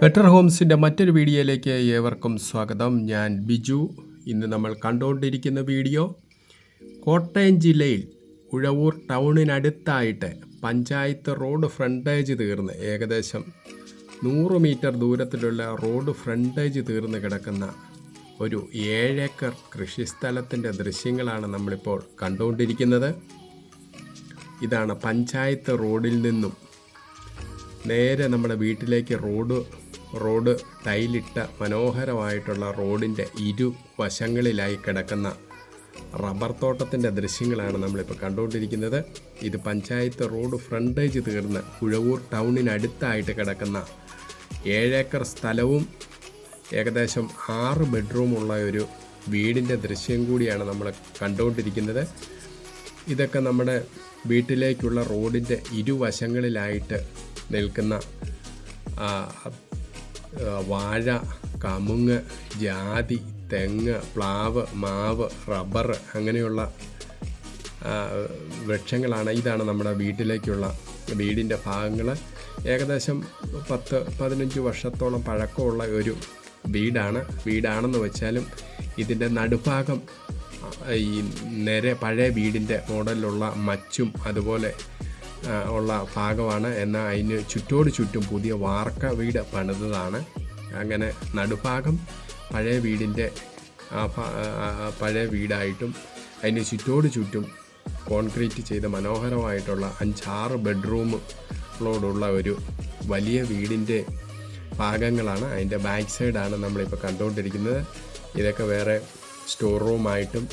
Better ഹോംസിന്റെ മറ്റൊരു വീഡിയോയിലേക്ക് ഏവർക്കും സ്വാഗതം. ഞാൻ ബിജു. ഇന്ന് നമ്മൾ കണ്ടുകൊണ്ടിരിക്കുന്ന വീഡിയോ കോട്ടയം ജില്ലയിൽ ഉഴവൂർ ടൗണിനടുത്തായിട്ട് പഞ്ചായത്ത് റോഡ് ഫ്രണ്ടേജ് തീർന്ന് ഏകദേശം നൂറ് മീറ്റർ ദൂരത്തിലുള്ള റോഡ് ഫ്രണ്ടേജ് തീർന്ന് കിടക്കുന്ന ഒരു ഏഴേക്കർ കൃഷിസ്ഥലത്തിന്റെ ദൃശ്യങ്ങളാണ് നമ്മളിപ്പോൾ കണ്ടുകൊണ്ടിരിക്കുന്നത്. ഇതാണ് പഞ്ചായത്ത് റോഡിൽ നിന്നും നേരെ നമ്മുടെ വീട്ടിലേക്ക് റോഡ് റോഡ് ടൈലിട്ട മനോഹരമായിട്ടുള്ള റോഡിന്റെ ഇരു വശങ്ങളിലായി കിടക്കുന്ന റബ്ബർ തോട്ടത്തിന്റെ ദൃശ്യങ്ങളാണ് നമ്മളിപ്പോൾ കണ്ടുകൊണ്ടിരിക്കുന്നത്. ഇത് പഞ്ചായത്ത് റോഡ് ഫ്രണ്ടേജ് തീർന്ന് കുഴവൂർ ടൗണിനടുത്തായിട്ട് കിടക്കുന്ന ഏഴേക്കർ സ്ഥലവും ഏകദേശം ആറ് ബെഡ്റൂമുള്ള ഒരു വീടിന്റെ ദൃശ്യം കൂടിയാണ് നമ്മൾ കണ്ടുകൊണ്ടിരിക്കുന്നത്. ഇതൊക്കെ നമ്മുടെ വീട്ടിലേക്കുള്ള റോഡിന്റെ ഇരുവശങ്ങളിലായിട്ട് നിൽക്കുന്ന വാഴ കമുങ്ങ് ജാതി തെങ്ങ് പ്ലാവ് മാവ് റബ്ബർ അങ്ങനെയുള്ള വൃക്ഷങ്ങളാണ് ഇതാണ് നമ്മുടെ വീട്ടിലേക്കുള്ള വീടിന്റെ ഭാഗങ്ങൾ ഏകദേശം പത്ത് പതിനഞ്ച് വർഷത്തോളം പഴക്കമുള്ള ഒരു വീടാണ്. വീടാണെന്ന് വെച്ചാലും ഇതിന്റെ നടുഭാഗം ഈ നേരെ പഴയ വീടിന്റെ മോഡലിലുള്ള മച്ചും അതുപോലെ ഉള്ള ഭാഗമാണ്. എന്നാൽ അതിന് ചുറ്റോട് ചുറ്റും പുതിയ വാർക്ക വീട് പണിതതാണ്. അങ്ങനെ നടുഭാഗം പഴയ വീടിന്റെ ആ പഴയ വീടായിട്ടും അതിന് ചുറ്റോട് ചുറ്റും കോൺക്രീറ്റ് ചെയ്ത മനോഹരമായിട്ടുള്ള അഞ്ചാറ് ബെഡ്റൂമുകളോടുള്ള ഒരു വലിയ വീടിന്റെ ഭാഗങ്ങളാണ്. അതിന്റെ ബാക്ക് സൈഡാണ് നമ്മളിപ്പോൾ കണ്ടുകൊണ്ടിരിക്കുന്നത്. ഇതൊക്കെ വേറെ സ്റ്റോർ റൂമായിട്ടും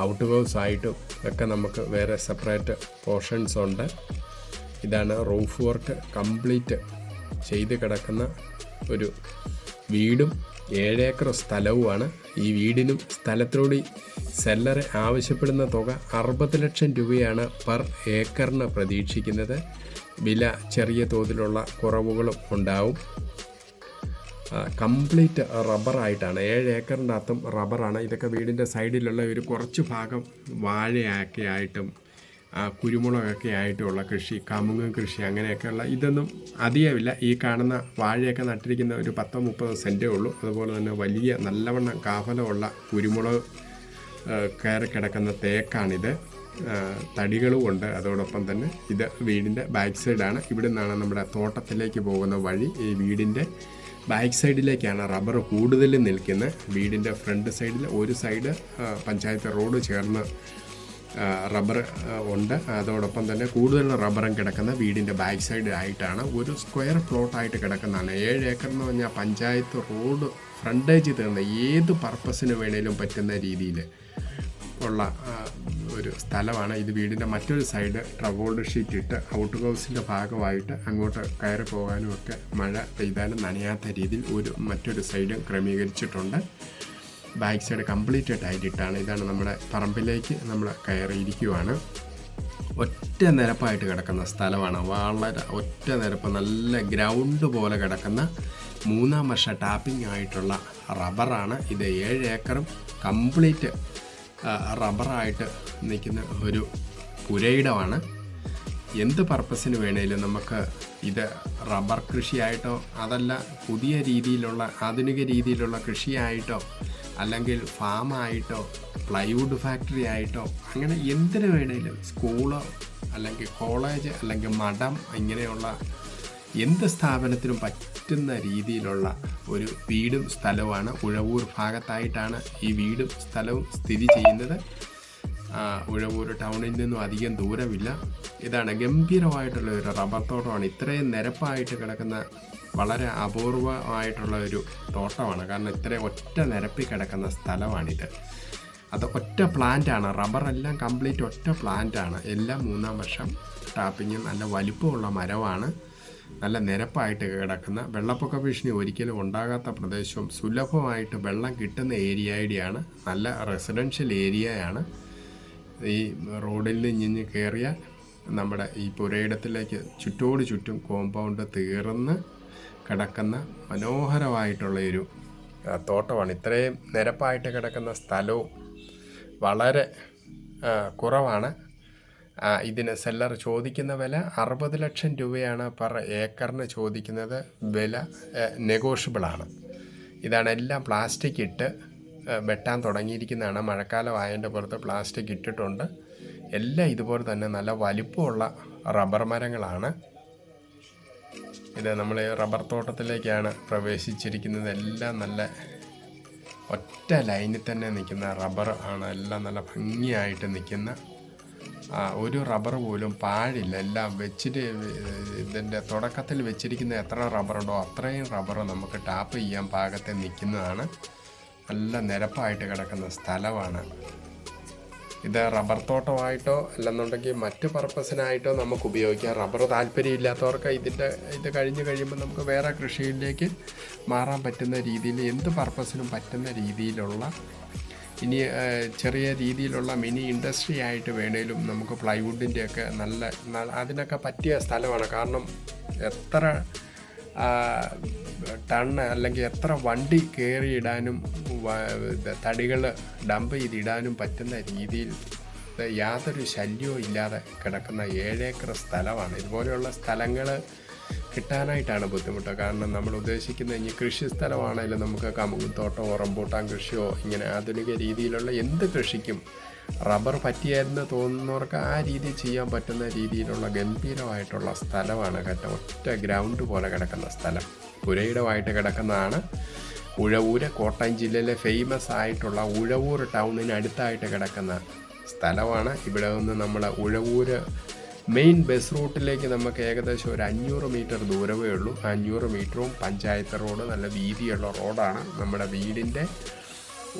ഔട്ട് ഹൗസ് ആയിട്ടും ഒക്കെ നമുക്ക് വേറെ സെപ്പറേറ്റ് പോർഷൻസ് ഉണ്ട്. ഇതാണ് റൂഫ് വർക്ക് കംപ്ലീറ്റ് ചെയ്ത് കിടക്കുന്ന ഒരു വീടും ഏഴേക്കർ സ്ഥലവുമാണ്. ഈ വീടിനും സ്ഥലത്തിനോട് സെല്ലർ ആവശ്യപ്പെടുന്ന തുക അറുപത് ലക്ഷം രൂപയാണ് പെർ ഏക്കറിന് പ്രതീക്ഷിക്കുന്നത്. വില ചെറിയ തോതിലുള്ള കുറവുകളും ഉണ്ടാവും. കംപ്ലീറ്റ് റബ്ബറായിട്ടാണ് ഏഴ് ഏക്കറിന്റെ അകത്തും റബ്ബറാണ് ഇതൊക്കെ വീടിന്റെ സൈഡിലുള്ള ഒരു കുറച്ച് ഭാഗം വാഴയൊക്കെ ആയിട്ടും കുരുമുളകൊക്കെ ആയിട്ടുള്ള കൃഷി കമുങ്ങ് കൃഷി അങ്ങനെയൊക്കെയുള്ള ഇതൊന്നും അധികമില്ല. ഈ കാണുന്ന വാഴയൊക്കെ നട്ടിരിക്കുന്ന ഒരു പത്തോ മുപ്പതോ സെന്റേ ഉള്ളൂ. അതുപോലെ തന്നെ വലിയ നല്ലവണ്ണം കാഫലമുള്ള കുരുമുളക് കയറി കിടക്കുന്ന തേക്കാണിത്. തടികളും ഉണ്ട്. അതോടൊപ്പം തന്നെ ഇത് വീടിന്റെ ബാക്ക് സൈഡാണ്. ഇവിടെ നിന്നാണ് നമ്മുടെ തോട്ടത്തിലേക്ക് പോകുന്ന വഴി ഈ വീടിന്റെ ബാക്ക് സൈഡിലേക്കാണ് റബ്ബർ കൂടുതൽ നിൽക്കുന്നത്. വീടിന്റെ ഫ്രണ്ട് സൈഡിൽ ഒരു സൈഡ് പഞ്ചായത്ത് റോഡ് ചേർന്ന് റബ്ബർ ഉണ്ട്. അതോടൊപ്പം തന്നെ കൂടുതൽ റബ്ബറും കിടക്കുന്ന വീടിന്റെ ബാക്ക് സൈഡ് ആയിട്ടാണ് ഒരു സ്ക്വയർ പ്ലോട്ടായിട്ട് കിടക്കുന്നതാണ് ഏഴ് ഏക്കർ എന്ന് പറഞ്ഞാൽ പഞ്ചായത്ത് റോഡ് ഫ്രണ്ടേജ് തീർന്ന ഏത് പർപ്പസിന് വേണേലും പറ്റുന്ന രീതിയിൽ ഉള്ള ഒരു സ്ഥലമാണ്. ഇത് വീടിന്റെ മറ്റൊരു സൈഡ് ട്രവോൾഡ് ഷീറ്റ് ഇട്ട് ഔട്ട് ഹൗസിന്റെ ഭാഗമായിട്ട് അങ്ങോട്ട് കയറി പോകാനും ഒക്കെ മഴ പെയ്താലും നനയാത്ത രീതിയിൽ ഒരു മറ്റൊരു സൈഡ് ക്രമീകരിച്ചിട്ടുണ്ട്. ബാക്ക് സൈഡ് കംപ്ലീറ്റ് ടൈറ്റിട്ടാണ് ഇതാണ് നമ്മുടെ പറമ്പിലേക്ക് നമ്മൾ കയറിയിരിക്കുവാണ്. ഒറ്റ നിരപ്പായിട്ട് കിടക്കുന്ന സ്ഥലമാണ്. വളരെ ഒറ്റ നിരപ്പ് നല്ല ഗ്രൗണ്ട് പോലെ കിടക്കുന്ന മൂന്നാം വർഷ ടാപ്പിംഗ് ആയിട്ടുള്ള റബ്ബറാണ് ഇത് ഏഴ് ഏക്കറും കംപ്ലീറ്റ് റബ്ബറായിട്ട് നിൽക്കുന്ന ഒരു പുരയിടമാണ്. എന്ത് പർപ്പസിന് വേണേലും നമുക്ക് ഇത് റബ്ബർ കൃഷിയായിട്ടോ അതല്ല പുതിയ രീതിയിലുള്ള ആധുനിക രീതിയിലുള്ള കൃഷിയായിട്ടോ അല്ലെങ്കിൽ ഫാമായിട്ടോ പ്ലൈവുഡ് ഫാക്ടറി ആയിട്ടോ അങ്ങനെ എന്തിനു വേണേലും സ്കൂളോ അല്ലെങ്കിൽ കോളേജ് അല്ലെങ്കിൽ മഠം ഇങ്ങനെയുള്ള എന്ത് സ്ഥാപനത്തിനും പറ്റുന്ന രീതിയിലുള്ള ഒരു വീടും സ്ഥലവുമാണ്. ഉഴവൂർ ഭാഗത്തായിട്ടാണ് ഈ വീടും സ്ഥലവും സ്ഥിതി ചെയ്യുന്നത്. ഉഴവൂർ ടൗണിൽ നിന്നും അധികം ദൂരമില്ല. ഇതാണ് ഗംഭീരമായിട്ടുള്ള ഒരു റബ്ബർ തോട്ടമാണ്. ഇത്രയും നിരപ്പായിട്ട് കിടക്കുന്ന വളരെ അപൂർവമായിട്ടുള്ള ഒരു തോട്ടമാണ്. കാരണം ഇത്രയും ഒറ്റ നിരപ്പിൽ കിടക്കുന്ന സ്ഥലമാണിത്. അത് ഒറ്റ പ്ലാന്റാണ് റബ്ബറെല്ലാം കംപ്ലീറ്റ് ഒറ്റ പ്ലാന്റാണ് എല്ലാം മൂന്നാം വർഷം. ടാപ്പിങ്ങും നല്ല വലിപ്പമുള്ള മരമാണ്. നല്ല നിരപ്പായിട്ട് കിടക്കുന്ന വെള്ളപ്പൊക്ക ഭീഷണി ഒരിക്കലും ഉണ്ടാകാത്ത പ്രദേശവും സുലഭമായിട്ട് വെള്ളം കിട്ടുന്ന ഏരിയയുടെയാണ് നല്ല റെസിഡൻഷ്യൽ ഏരിയയാണ്. ഈ റോഡിൽ നിന്ന് കയറിയാൽ നമ്മുടെ ഈ പുരയിടത്തിലേക്ക് ചുറ്റോട് ചുറ്റും കോമ്പൗണ്ട് തീർന്ന് കിടക്കുന്ന മനോഹരമായിട്ടുള്ള ഒരു തോട്ടമാണ്. ഇത്രയും നിരപ്പായിട്ട് കിടക്കുന്ന സ്ഥലവും വളരെ കുറവാണ്. ഇതിന് സെല്ലർ ചോദിക്കുന്ന വില അറുപത് ലക്ഷം രൂപയാണ് പെർ ഏക്കറിന് ചോദിക്കുന്നത്. വില നെഗോഷ്യബിളാണ്. ഇതാണ് എല്ലാം പ്ലാസ്റ്റിക് ഇട്ട് വെട്ടാൻ തുടങ്ങിയിരിക്കുന്നതാണ്. മഴക്കാലം ആയതിന്റെ പുറത്ത് പ്ലാസ്റ്റിക് ഇട്ടിട്ടുണ്ട്. എല്ലാം ഇതുപോലെ തന്നെ നല്ല വലിപ്പമുള്ള റബ്ബർ മരങ്ങളാണ്. ഇത് നമ്മൾ റബ്ബർ തോട്ടത്തിലേക്കാണ് പ്രവേശിച്ചിരിക്കുന്നത്. എല്ലാം നല്ല ഒറ്റ ലൈനിൽ തന്നെ നിൽക്കുന്ന റബ്ബർ ആണ്. എല്ലാം നല്ല ഭംഗിയായിട്ട് നിൽക്കുന്ന ഒരു റബ്ബർ പോലും പാഴില്ല. എല്ലാം വെച്ചിട്ട് ഇതിന്റെ തുടക്കത്തിൽ വെച്ചിരിക്കുന്ന എത്ര റബ്ബറുണ്ടോ അത്രയും റബ്ബർ നമുക്ക് ടാപ്പ് ചെയ്യാൻ പാകത്തെ നിൽക്കുന്നതാണ്. നല്ല നിരപ്പായിട്ട് കിടക്കുന്ന സ്ഥലമാണ്. ഇത് റബ്ബർ തോട്ടമായിട്ടോ അല്ലെന്നുണ്ടെങ്കിൽ മറ്റ് പർപ്പസിനായിട്ടോ നമുക്ക് ഉപയോഗിക്കാം. റബ്ബർ താല്പര്യമില്ലാത്തവർക്ക് ഇതിന്റെ ഇത് കഴിഞ്ഞ് കഴിയുമ്പോൾ നമുക്ക് വേറെ കൃഷിയിലേക്ക് മാറാൻ പറ്റുന്ന രീതിയിൽ എന്ത് പർപ്പസിനും പറ്റുന്ന രീതിയിലുള്ള ഇനി ചെറിയ രീതിയിലുള്ള മിനി ഇൻഡസ്ട്രി ആയിട്ട് വേണേലും നമുക്ക് പ്ലൈവുഡിന്റെയൊക്കെ നല്ല അതിനൊക്കെ പറ്റിയ സ്ഥലമാണ്. കാരണം എത്ര ടണ്ണ് അല്ലെങ്കിൽ എത്ര വണ്ടി കയറിയിടാനും തടികൾ ഡംപ് ചെയ്തിടാനും പറ്റുന്ന രീതിയിൽ യാതൊരു ശല്യവും ഇല്ലാതെ കിടക്കുന്ന ഏഴേക്കർ സ്ഥലമാണ്. ഇതുപോലെയുള്ള സ്ഥലങ്ങൾ കിട്ടാനായിട്ടാണ് ബുദ്ധിമുട്ട്. കാരണം നമ്മൾ ഉദ്ദേശിക്കുന്ന ഇനി കൃഷി സ്ഥലമാണെങ്കിലും നമുക്ക് കമുകുത്തോട്ടമോ റംബൂട്ടാൻ കൃഷിയോ ഇങ്ങനെ ആധുനിക രീതിയിലുള്ള എന്ത് കൃഷിക്കും റബ്ബർ പറ്റിയായിരുന്നു തോന്നുന്നവർക്ക് ആ രീതി ചെയ്യാൻ പറ്റുന്ന രീതിയിലുള്ള ഗംഭീരമായിട്ടുള്ള സ്ഥലമാണ് കറ്റ ഒറ്റ ഗ്രൗണ്ട് പോലെ കിടക്കുന്ന സ്ഥലം. പുരയിടമായിട്ട് കിടക്കുന്നതാണ്. ഉഴവൂര് കോട്ടയം ജില്ലയിലെ ഫേമസ് ആയിട്ടുള്ള ഉഴവൂർ ടൗണിന് അടുത്തായിട്ട് കിടക്കുന്ന സ്ഥലമാണ്. ഇവിടെ നിന്ന് നമ്മൾ ഉഴവൂര് മെയിൻ ബസ് റൂട്ടിലേക്ക് നമുക്ക് ഏകദേശം ഒരു അഞ്ഞൂറ് മീറ്റർ ദൂരമേ ഉള്ളൂ. അഞ്ഞൂറ് മീറ്ററും പഞ്ചായത്ത് റോഡ് നല്ല വീതിയുള്ള റോഡാണ് നമ്മുടെ വീടിന്റെ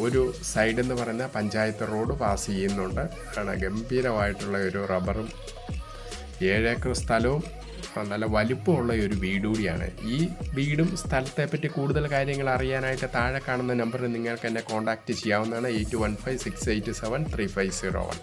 ഒരു സൈഡ് എന്ന് പറയുന്ന പഞ്ചായത്ത് റോഡ് പാസ് ചെയ്യുന്നുണ്ട്. ആണ് ഗംഭീരമായിട്ടുള്ള ഒരു റബ്ബറും ഏഴേക്കർ സ്ഥലവും നല്ല വലിപ്പമുള്ള ഒരു വീട് കൂടിയാണ്. ഈ വീടും സ്ഥലത്തെ പറ്റി കൂടുതൽ കാര്യങ്ങൾ അറിയാനായിട്ട് താഴെ കാണുന്ന നമ്പറിൽ നിങ്ങൾക്ക് എന്നെ കോൺടാക്റ്റ് ചെയ്യാവുന്നതാണ്. Eight one five six eight seven three five zero one